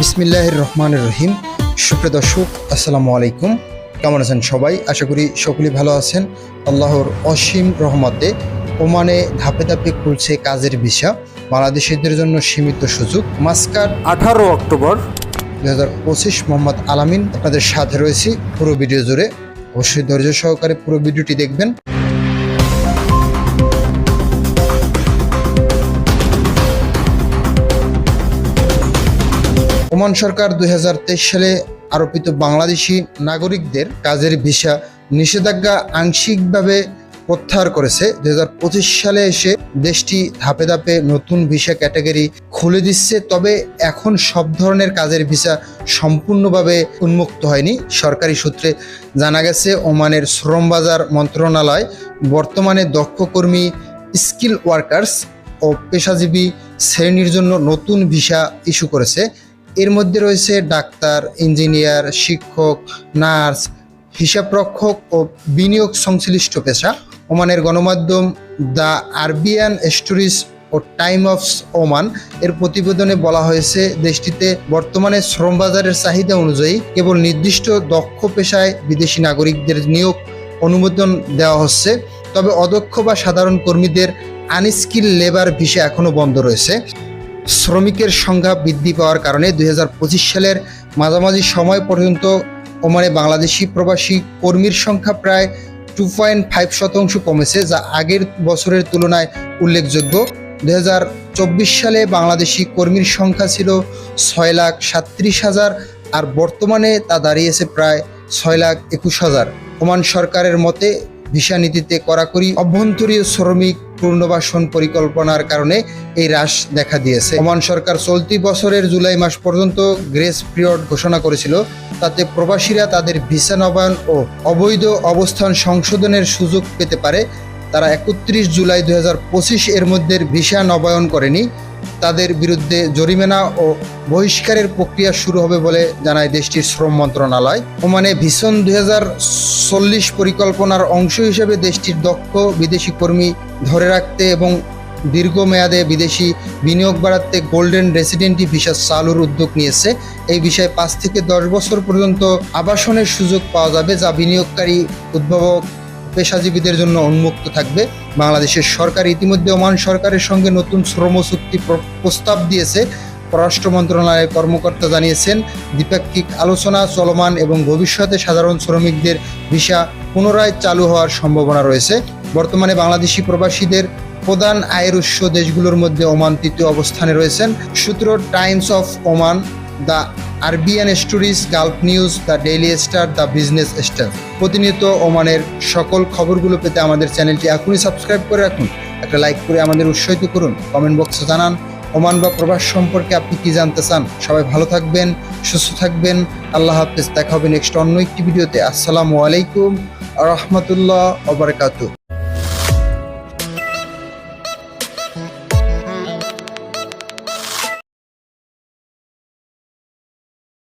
বিসমিল্লাহির রহমানির রহিম। সুপ্রিয় দর্শক আসসালামু আলাইকুম। কেমন আছেন সবাই? আশা করি সকলেই ভালো আছেন। আল্লাহর অসীম রহমতে ওমানে ধাপে ধাপে খুলছে কাজের ভিসা। বাংলাদেশিদের জন্য সীমিত সুযোগ। মাস্কার আঠারো অক্টোবর। দু হাজার পঁচিশ মোহাম্মদ আলামিন আপনাদের সাথে রয়েছি। পুরো ভিডিও জুড়ে অবশ্যই ধৈর্য সহকারে পুরো ভিডিওটি দেখবেন। ওমান সরকার দুই হাজার তেইশ সালে আরোপিত বাংলাদেশি নাগরিকদের কাজের ভিসা নিষেধাজ্ঞা আংশিকভাবে প্রত্যাহার করেছে। দুই সালে এসে দেশটি ধাপে ধাপে নতুন ভিসা ক্যাটাগরি খুলে দিচ্ছে, তবে এখন সব ধরনের কাজের ভিসা সম্পূর্ণভাবে উন্মুক্ত হয়নি। সরকারি সূত্রে জানা গেছে, ওমানের শ্রম বাজার মন্ত্রণালয় বর্তমানে দক্ষ কর্মী, স্কিল ওয়ার্কার্স ও পেশাজীবী শ্রেণির জন্য নতুন ভিসা ইস্যু করেছে। এর মধ্যে রয়েছে ডাক্তার, ইঞ্জিনিয়ার, শিক্ষক, নার্স, হিসাবরক্ষক ও বিনিয়োগ সংশ্লিষ্ট পেশা। ওমানের গণমাধ্যম দ্য আরবিয়ান স্টোরিজ ও টাইম অফ ওমান এর প্রতিবেদনে বলা হয়েছে, দেশটিতে বর্তমানে শ্রম বাজারের চাহিদা অনুযায়ী কেবল নির্দিষ্ট দক্ষ পেশায় বিদেশি নাগরিকদের নিয়োগ অনুমোদন দেওয়া হচ্ছে। তবে অদক্ষ বা সাধারণ কর্মীদের আনস্কিল লেবার ভিসা এখনও বন্ধ রয়েছে। শ্রমিকের সংখ্যা বৃদ্ধি পাওয়ার কারণে দু হাজার পঁচিশ সালের মাঝামাঝি সময় পর্যন্ত ওমানে বাংলাদেশি প্রবাসী কর্মীর সংখ্যা প্রায় টু পয়েন্ট ফাইভ শতাংশ কমেছে, যা আগের বছরের তুলনায় উল্লেখযোগ্য। দু হাজার চব্বিশ সালে বাংলাদেশি কর্মীর সংখ্যা ছিল ছয় লাখ সাত্রিশ হাজার আর বর্তমানে তা দাঁড়িয়েছে প্রায় ছয় লাখ একুশ হাজার। ওমান সরকারের মতে ভিসা নীতিতে কড়াকড়ি অভ্যন্তরীণ শ্রমিক পুনর্বাসন পরিকল্পনার কারণে এই হ্রাস দেখা দিয়েছে। ওমান সরকার চলতি বছরের জুলাই মাস পর্যন্ত গ্রেস পিরিয়ড ঘোষণা করেছিল, তাতে প্রবাসীরা তাদের ভিসা নবায়ন ও অবৈধ অবস্থান সংশোধনের সুযোগ পেতে পারে। তারা একত্রিশ জুলাই দুই হাজার পঁচিশ এর মধ্যে ভিসা নবায়ন করেনি। তাদের বিরুদ্ধে জরিমানা ও বহিষ্কারের প্রক্রিয়া শুরু হবে বলে জানায় দেশটির শ্রম মন্ত্রণালয়। ওমানে ভীষণ দুই পরিকল্পনার অংশ হিসেবে দেশটির দক্ষ বিদেশি কর্মী ধরে রাখতে এবং দীর্ঘমেয়াদে বিদেশি বিনিয়োগ বাড়াতে গোল্ডেন রেসিডেন্টি ভিসা চালুর উদ্যোগ নিয়েছে। এই বিষয়ে পাঁচ থেকে দশ বছর পর্যন্ত আবাসনের সুযোগ পাওয়া যাবে, যা বিনিয়োগকারী উদ্ভাবক পেশাজীবীদের জন্য উন্মুক্ত থাকবে। বাংলাদেশের সরকার ইতিমধ্যে ওমান সরকারের সঙ্গে নতুন শ্রম চুক্তি প্রস্তাব দিয়েছে। পররাষ্ট্র মন্ত্রণালয়ের কর্মকর্তা জানিয়েছেন, দ্বিপাক্ষিক আলোচনা চলমান এবং ভবিষ্যতে সাধারণ শ্রমিকদের ভিসা পুনরায় চালু হওয়ার সম্ভাবনা রয়েছে। বর্তমানে বাংলাদেশি প্রবাসীদের প্রধান আয়ের উৎস দেশগুলোর মধ্যে ওমান তৃতীয় অবস্থানে রয়েছেন। সূত্র Times of Oman the Arabian stories, Gulf News, the Daily Star, the Business Star. প্রতিনিয়ত ওমানের সকল খবরগুলো পেতে আমাদের চ্যানেলটি এখনই সাবস্ক্রাইব করে রাখুন। একটা লাইক করে আমাদের উৎসাহিত করুন। কমেন্ট বক্সে জানান, ওমান বা প্রবাস সম্পর্কে আপনি কি জানতে চান? সবাই ভালো থাকবেন, সুস্থ থাকবেন। আল্লাহ হাফেজ। দেখা হবে নেক্সট অন্য একটি ভিডিওতে। আসসালামু আলাইকুম রহমতুল্লাহ ওবরাকাতু